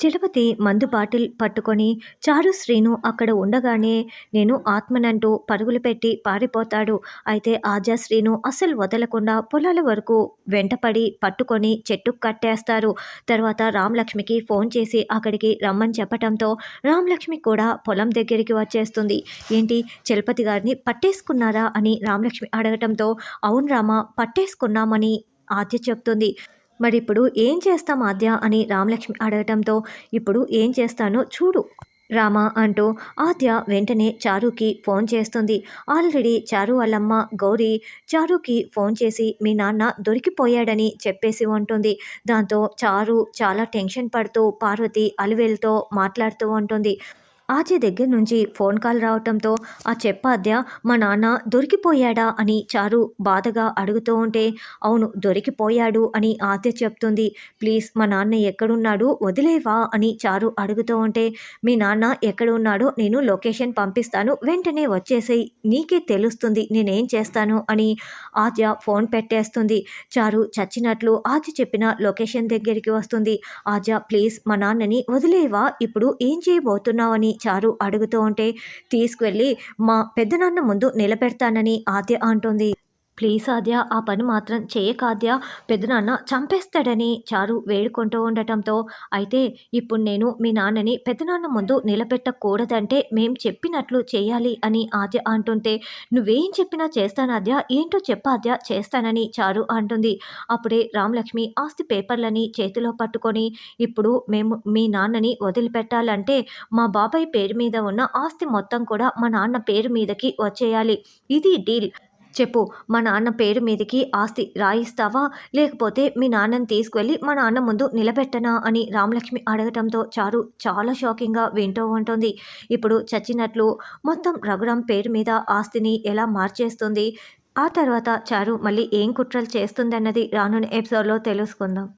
చలపతి మందు బాటిల్ పట్టుకొని చారు శ్రీను అక్కడ ఉండగానే నేను ఆత్మనంటూ పరుగులు పెట్టి పారిపోతాడు. అయితే ఆజా శ్రీను అస్సలు వదలకుండా పొలాల వరకు వెంటపడి పట్టుకొని చెట్టుకు కట్టేస్తారు. తర్వాత రామలక్ష్మికి ఫోన్ చేసి అక్కడికి రమ్మని చెప్పటంతో రామలక్ష్మి కూడా పొలం దగ్గరికి వచ్చేస్తుంది. ఏంటి చలపతి గారిని పట్టేసుకున్నారా? అని రామలక్ష్మి అడగటంతో అవును రామ పట్టేసుకున్నామని ఆద్య చెప్తుంది. మరి ఇప్పుడు ఏం చేస్తాం ఆద్య అని రామలక్ష్మి అడగటంతో ఇప్పుడు ఏం చేస్తానో చూడు. రామ అంటూ ఆద్య వెంటనే చారుకి ఫోన్ చేస్తుంది. ఆల్రెడీ చారు వాళ్ళమ్మ గౌరీ చారుకి ఫోన్ చేసి మీ నాన్న దొరికిపోయాడని చెప్పేసి ఉంటుంది. దాంతో చారు చాలా టెన్షన్ పడుతూ పార్వతి అలివేలుతో మాట్లాడుతూ ఉంటుంది. ఆచే దగ్గర నుంచి ఫోన్ కాల్ రావటంతో ఆ చెప్పాద్య మా నాన్న దొరికిపోయాడా? అని చారు బాధగా అడుగుతూ ఉంటే అవును దొరికిపోయాడు అని ఆద్య చెప్తుంది. ప్లీజ్ మా నాన్న ఎక్కడున్నాడు? వదిలేవా? అని చారు అడుగుతూ ఉంటే మీ నాన్న ఎక్కడున్నాడో నేను లొకేషన్ పంపిస్తాను. వెంటనే వచ్చేసి నీకే తెలుస్తుంది నేనేం చేస్తాను అని ఆద్య ఫోన్ పెట్టేస్తుంది. చారు చచ్చినట్లు ఆద్య చెప్పిన లొకేషన్ దగ్గరికి వస్తుంది. ఆద్య ప్లీజ్ మా నాన్నని వదిలేవా? ఇప్పుడు ఏం చేయబోతున్నావని చారు అడుగుతూ ఉంటే తీసుకువెళ్ళి మా పెద్దనాన్న ముందు నిలబెడతానని ఆద్య అంటుంది. ప్లీజ్ ఆద్య ఆ పని మాత్రం చేయకాద్య పెద్దనాన్న చంపేస్తాడని చారు వేడుకుంటూ ఉండటంతో అయితే ఇప్పుడు నేను మీ నాన్నని పెద్దనాన్న ముందు నిలబెట్టకూడదంటే మేం చెప్పినట్లు చేయాలి అని ఆద్య అంటుంటే నువ్వేం చెప్పినా చేస్తానాద్య ఏంటో చెప్పాద్య చేస్తానని చారు అంటుంది. అప్పుడే రామలక్ష్మి ఆస్తి పేపర్లని చేతిలో పట్టుకొని ఇప్పుడు మేము మీ నాన్నని వదిలిపెట్టాలంటే మా బాబాయ్ పేరు మీద ఉన్న ఆస్తి మొత్తం కూడా మా నాన్న పేరు మీదకి వచ్చేయాలి. ఇది డీల్. చెప్పు మా నాన్న పేరు మీదకి ఆస్తి రాయిస్తావా? లేకపోతే మీ నాన్నని తీసుకువెళ్ళి మా నాన్న ముందు నిలబెట్టనా? అని రామలక్ష్మి అడగటంతో చారు చాలా షాకింగ్గా వింటూ ఉంటుంది. ఇప్పుడు చచ్చినట్లు మొత్తం రఘురాం పేరు మీద ఆస్తిని ఎలా మార్చేస్తుంది? ఆ తర్వాత చారు మళ్ళీ ఏం కుట్రలు చేస్తుందన్నది రానున్న ఎపిసోడ్లో తెలుసుకుందాం.